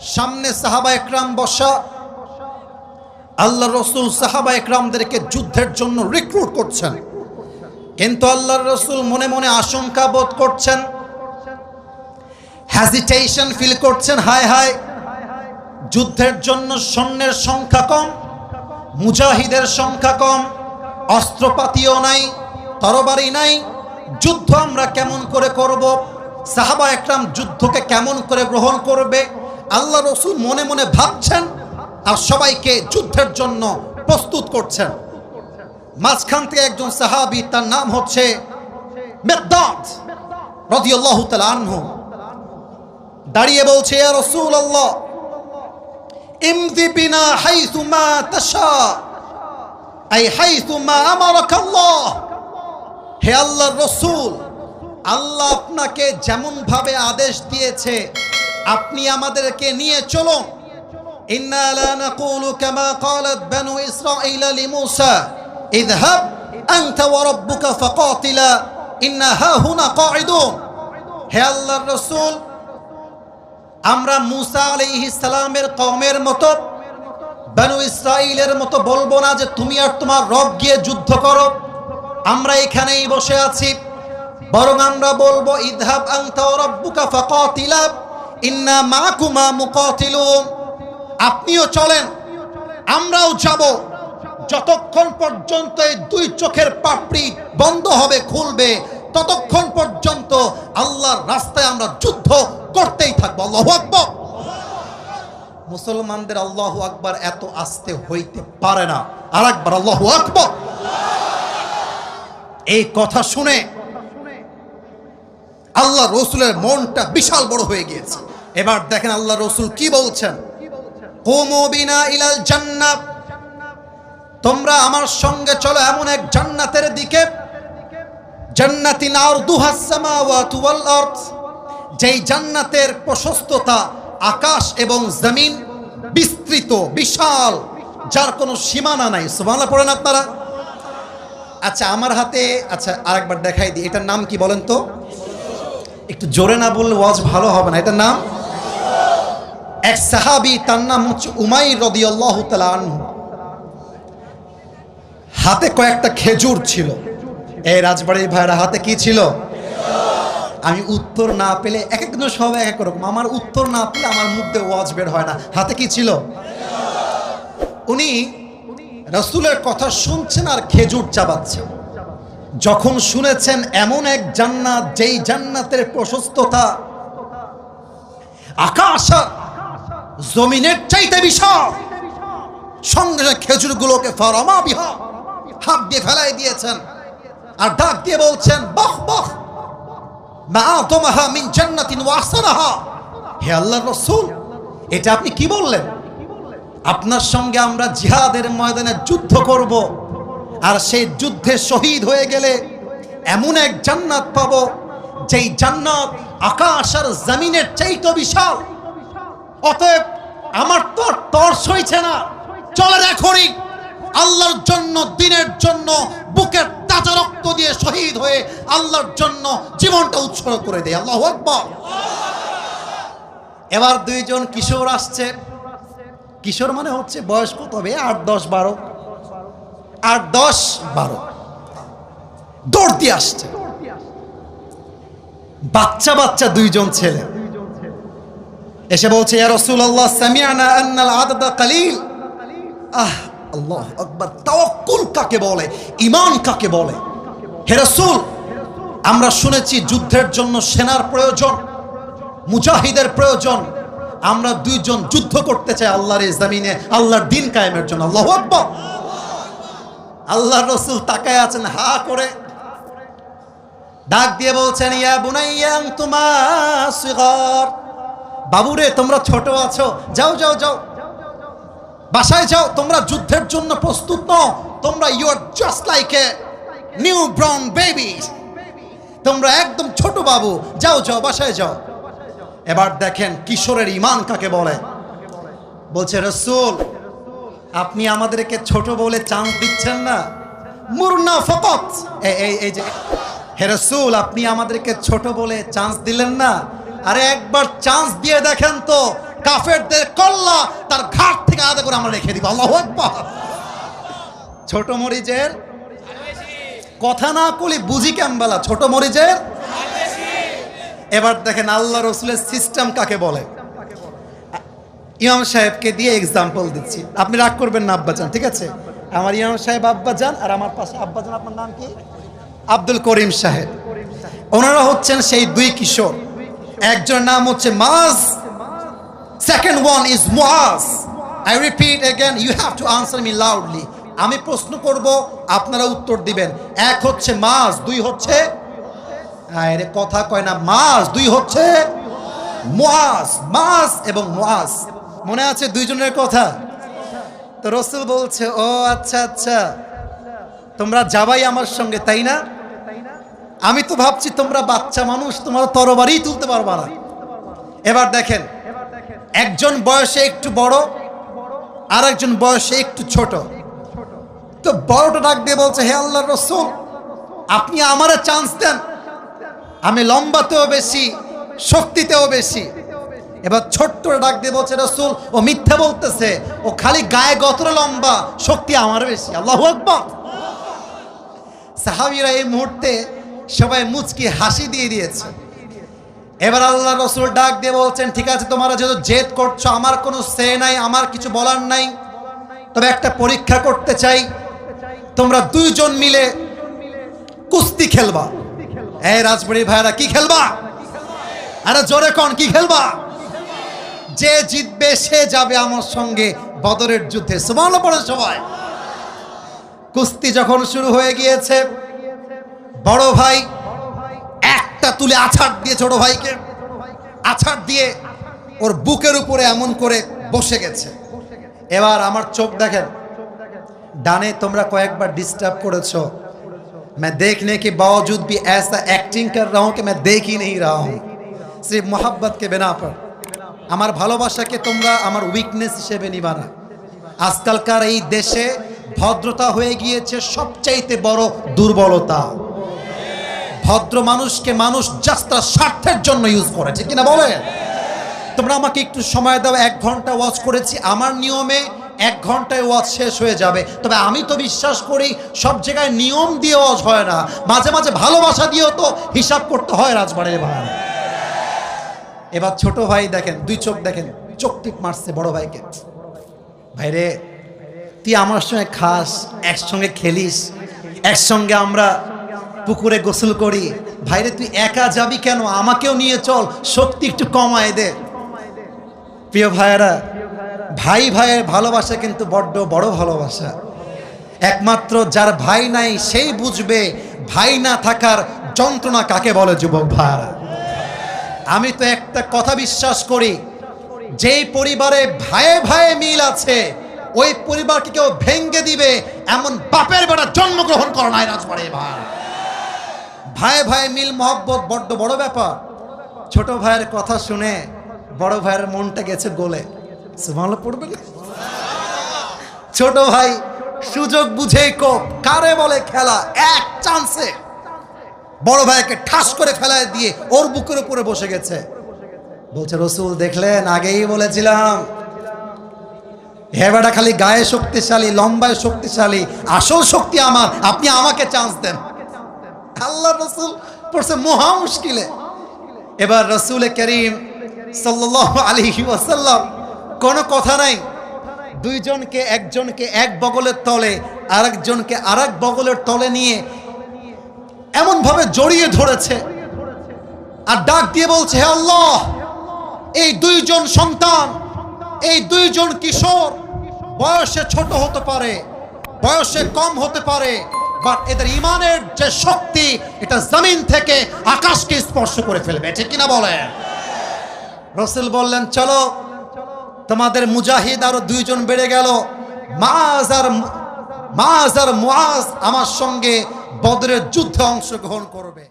সামনে সাহাবা একরাম বসা। আল্লাহ রসুল সাহাবা একরামদেরকে যুদ্ধের জন্য রিক্রুট করছেন। কিন্তু আল্লাহ রসুল মনে মনে আশঙ্কা বোধ করছেন। হ্যাজিটেশন ফিল করছেন, হায় হায়, যুদ্ধের জন্য সৈন্যের সংখ্যা কম, মুজাহিদের সংখ্যা কম, অস্ত্রপাতিও নাই, তরবারি নাই, যুদ্ধ আমরা কেমন করে করব? সাহাবা একরাম যুদ্ধকে কেমন করে গ্রহণ করবে? আল্লাহ রসুল মনে মনে ভাবছেন আর সবাইকে যুদ্ধের জন্য প্রস্তুত করছেন। মাঝখান থেকে একজন সাহাবি, তার নাম হচ্ছে দাঁড়িয়ে বলছে মা আমারাকা আল্লাহ হে রাসূল, আল্লাহ আপনাকে যেমন ভাবে আদেশ দিয়েছে আপনি আমাদেরকে নিয়ে চলুন إنا لا نقول كما قالت بنو إسرائيل لموسى اذهب أنت وربك فقاتلا إنا ها هنا قاعدون হে আল্লাহর রসুল আমরা মুসা আলাইহিস সালামের কওমের মতো বানু ইসরাইলের মতো বলবো না যে তুমি আর তোমার রব গিয়ে যুদ্ধ করো আমরা এখানেই বসে আছি বরং আমরা বলবো ইদহাব আনতা ওয়া রাব্বুকা ফাকাতিলা ইন্না মাকুমা মুকাতিলুন। আপনিও চলেন, আমরাও যাব। যতক্ষণ পর্যন্ত এই দুই চোখের পাপড়ি বন্ধ হবে, খুলবে, ততক্ষণ পর্যন্ত আল্লাহর রাস্তায় আমরা যুদ্ধ করতেই থাকব। আল্লাহু আকবার। মুসলমানদের আল্লাহু আকবার এত আস্তে হইতে পারে না। আর একবার আল্লাহু আকবার। এই কথা শুনে আল্লাহ রসুলের মনটা বিশাল বড় হয়ে গিয়েছে। এবার দেখেন আল্লাহ রসুল কি বলছেন? কুমু বিনা ইলাল জান্নাত। তোমরা আমার সঙ্গে চলো এমন এক জান্নাতের দিকে। জান্নাতি নারদুহাস সামাওয়াতু ওয়াল আরদ। যেই জান্নাতের প্রশস্ততা আকাশ এবং জমিন বিস্তৃত, বিশাল, যার কোনো সীমানা নাই। সুবহানাল্লাহ, পড়েন আপনারা? আচ্ছা আমার হাতে আচ্ছা আরেকবার দেখাই দিই। এটার নাম কি বলেন তো? একটু জোরে না বললে ওয়াজ ভালো হবে না। এটার নাম? এক সাহাবি, তার নাম হচ্ছে উমাই তাআলা আনহু। হাতে কয়েকটা খেজুর ছিল। এই রাজবাড়ির ভাইরা হাতে কি ছিল? আমি উত্তর না পেলে এক একজন সব এক এক রকম। আমার উত্তর না পেলে আমার মুখ ওয়াজ বের হয় না। হাতে কি ছিল? উনি রসুলের কথা শুনছেন আর খেজুর চাবাচ্ছেন। যখন শুনেছেন এমন এক জান্নাত, যেই জান্নাতের প্রশস্ততা, আকাশ জমিনের চাইতে বিশাল, সঙ্গে খেজুরগুলোকে ফরমা বিহা, হাত দিয়ে ফেলাই দিয়েছেন আর ডাক দিয়ে বলছেন, বহ বহ মিন জান্নাতিন ওয়াসানাহা হে আল্লাহর রাসূল, এটা আপনি কি বললেন? আপনার সঙ্গে আমরা জিহাদের ময়দানে যুদ্ধ করব। আর সেই যুদ্ধে শহীদ হয়ে গেলে এমন এক জান্নাত পাব, যেই জান্নাত আকাশ আর জমিনের চাইতে বিশাল। অতএব আমার তো আর তর্স হইছে না চলেন এখনই আল্লাহর জন্য, দিনের জন্য বুকের তাজা রক্ত দিয়ে শহীদ হয়ে আল্লাহর জন্য জীবনটা উৎসর্গ করে দেয়। আল্লাহ আকবার। এবার দুইজন কিশোর আসছে। কিশোর মানে হচ্ছে বয়স কত হবে আট, দশ, বারো। আট দশ বারো। দৌড় দিয়ে আসছে। বাচ্চা বাচ্চা দুইজন ছেলে। এসে বলছে, ইয়া রাসূলুল্লাহ, সামিআনা আন্নাল আদাদা আহ, আল্লাহ আকবার। তাওয়াক্কুল কাকে বলে? ঈমান কাকে বলে? হে রাসূল, আমরা শুনেছি যুদ্ধের জন্য সেনার প্রয়োজন, মুজাহিদের প্রয়োজন। আমরা দুইজন যুদ্ধ করতে চাই আল্লাহর এই জমিনে, আল্লাহর দিন কায়েমের জন্য। আল্লাহু আকবার। আল্লাহর রসুল তাকায় আছেন, হা করে। ডাক দিয়ে বলছেন, ইয়া বুনাইয়া সিগার। বাবুরে, তোমরা ছোট আছো। যাও যাও যাও। বাসায় যাও, তোমরা যুদ্ধের জন্য প্রস্তুত নও। তোমরা you are just like a new brown baby তোমরা একদম ছোট বাবু। যাও যাও, বাসায় যাও। এবার দেখেন কিশোরের ইমান কাকে বলে? বলছে, রসুল আপনি আমাদেরকে ছোট বলে চান্স দিচ্ছেন না। মুরনা ফকত। এই যে, হে রসুল, আপনি আমাদেরকে ছোট বলে চান্স দিলেন না। আরে একবার চান্স দিয়ে দেখেন তো, কাফেরদের কল্লা তার ঘাট থেকে আলাদা করে আমরা রেখে দিব। আল্লাহ ছোট মরিচের কথা না কলি বুঝি কেমবেলা ছোট মরিচের? এবার দেখেন আল্লাহ রসুলের সিস্টেম কাকে বলে? ইমাম সাহেবকে দিয়ে এক্সাম্পল দিচ্ছি। আপনি রাগ করবেন না, আব্বাজান, ঠিক আছে? আমার ইমাম সাহেব আব্বাজান আর আমার পাশে আব্বাজান, আপনার নাম কি? আব্দুল করিম সাহেব। ওনারা হচ্ছেন সেই দুই কিশোর। একজনের নাম হচ্ছে Maaz second one is Muaz. I repeat again you have to answer me loudly আমি প্রশ্ন করব, আপনারা উত্তর দিবেন। এক হচ্ছে মাস দুই হচ্ছে আরে কথা কয় না মাস দুই হচ্ছে মাস মাস এবং মাস মনে আছে দুইজনের কথা? তো রসুল বলছে, ও আচ্ছা আচ্ছা। তোমরা যাবাই আমার সঙ্গে, তাই না? আমি তো ভাবছি তোমরা বাচ্চা মানুষ, তোমরা তরবারই তুলতে পারবা না। এবার দেখেন, একজন বয়সে একটু বড় আর একজন বয়সে একটু ছোট। তো বড়টা ডাক দিয়ে বলছে, হে আল্লাহ রসুল, আপনি আমারে চান্স দেন। আমি লম্বাতেও বেশি, শক্তিতেও বেশি। এবার ছোট্ট ডাক দিয়ে বলছে, রসুল, ও মিথ্যা বলতেছে। ও খালি গায়ে গতরে লম্বা। শক্তি আমার বেশি। আল্লাহ আকবর। সাহাবিরা এই মুহূর্তে সবাই মুচকি হাসি দিয়ে দিয়েছে। এবার আল্লাহ রসুল ডাক দিয়ে বলছেন, ঠিক আছে, তোমরা যেহেতু জেদ করছ, আমার কোনো সে নাই, আমার কিছু বলার নাই। তবে একটা পরীক্ষা করতে চাই। তোমরা দুইজন মিলে কুস্তি খেলবা। এই রাজবাড়ি ভাইরা কি খেলবা? আরে জোরে কন, কি খেলবা? যে জিতবে সে যাবে আমার সঙ্গে বদরের যুদ্ধে সুমানো পড়ে সবাই কুস্তি যখন শুরু হয়ে গিয়েছে বড় ভাই একটা তুলে আছাড় দিয়ে ছোট ভাইকে আছাড় দিয়ে ওর বুকের উপরে এমন করে বসে গেছে এবার আমার চোখ দেখেন ডানে তোমরা কয়েকবার ডিস্টার্ব করেছো मैं देखने के बावजूद भी ऐसा एक्टिंग कर रहा हूं कि मैं देख ही नहीं रहा हूं सिर्फ मोहब्बत के बिना पर আমার ভালোবাসাকে তোমরা আমার উইকনেস হিসেবে নিবা না। আজকালকার এই দেশে ভদ্রতা হয়ে গিয়েছে সবচাইতে বড় দুর্বলতা। ভদ্র মানুষকে মানুষ জাস্ট স্বার্থের জন্য ইউজ করে, ঠিক কিনা বলে? তোমরা আমাকে একটু সময় দাও, এক ঘণ্টা ওয়াচ করেছি, আমার নিয়মে এক ঘন্টায় ওয়াচ শেষ হয়ে যাবে। তবে আমি তো বিশ্বাস করি, সব জায়গায় নিয়ম দিয়ে ওয়াচ হয় না। মাঝে মাঝে ভালোবাসা দিয়েও তো হিসাব করতে হয় রাজবাড়ির ভাই এবার ছোট ভাই দেখেন, দুই চোখ দেখেন, চোখ টিপ মারছে বড় ভাইকে। ভাইরে, তুই আমার সঙ্গে খাস, একসঙ্গে খেলিস, একসঙ্গে আমরা পুকুরে গোসল করি। ভাইরে, তুই একা যাবি কেন? আমাকেও নিয়ে চল, শক্তি একটু কমায় দে। প্রিয় ভাইয়েরা, ভাই ভাইয়ের ভালোবাসা কিন্তু বড্ড বড় ভালোবাসা। একমাত্র যার ভাই নাই, সেই বুঝবে ভাই না থাকার যন্ত্রণা কাকে বলে, যুবক ভাইরা আমি তো একটা কথা বিশ্বাস করি, যেই পরিবারে ভাইয়ে ভাইয়ে মিল আছে, ওই পরিবারকে কেউ ভেঙ্গে দিবে, এমন বাপের বেড়া জন্মগ্রহণ করা নাই রাজবাড়ি ভাই ভাই ভাই মিল মহব্বত বড্ড বড় ব্যাপার। ছোট ভাইয়ের কথা শুনে বড় ভাইয়ের মনটা গেছে গোলে। সুমালো পড়বে না ছোট ভাই সুযোগ বুঝেই কোপ, কারে বলে খেলা? এক চান্সে বড় ভাইকে ঠাস করে ফেলায় দিয়ে ওর বুকের উপরে বসে গেছে। বলছে, রসুল, দেখলেন? আগেই বলেছিলাম। হে বেটা, খালি গায়ে শক্তিশালী, লম্বায় শক্তিশালী, আসল শক্তি আমার, আপনি আমাকে চান্স দেন। আল্লাহ রসুল পড়ছে মহা মুশকিলে। এবার রসুল করিম সাল্লাহ আলী ওয়াসাল্লাম কোনো কথা নাই। দুইজনকে, একজনকে এক বগলের তলে, আরেকজনকে আরেক বগলের তলে নিয়ে এমনভাবে জড়িয়ে ধরেছে আর ডাক দিয়ে বলছে, হে আল্লাহ, এই দুইজন সন্তান, এই দুইজন কিশোর বয়সে ছোট হতে পারে, বয়সে কম হতে পারে বাট এদের ইমানের যে শক্তি, এটা জমিন থেকে আকাশকে স্পর্শ করে ফেলবে। ঠিক কিনা বলে রসুল বললেন, চলো, তোমাদের মুজাহিদ আরও দুইজন বেড়ে গেল। মাজ আর মাজ আর মুআজ আমার সঙ্গে বদরের যুদ্ধে অংশগ্রহণ করবে।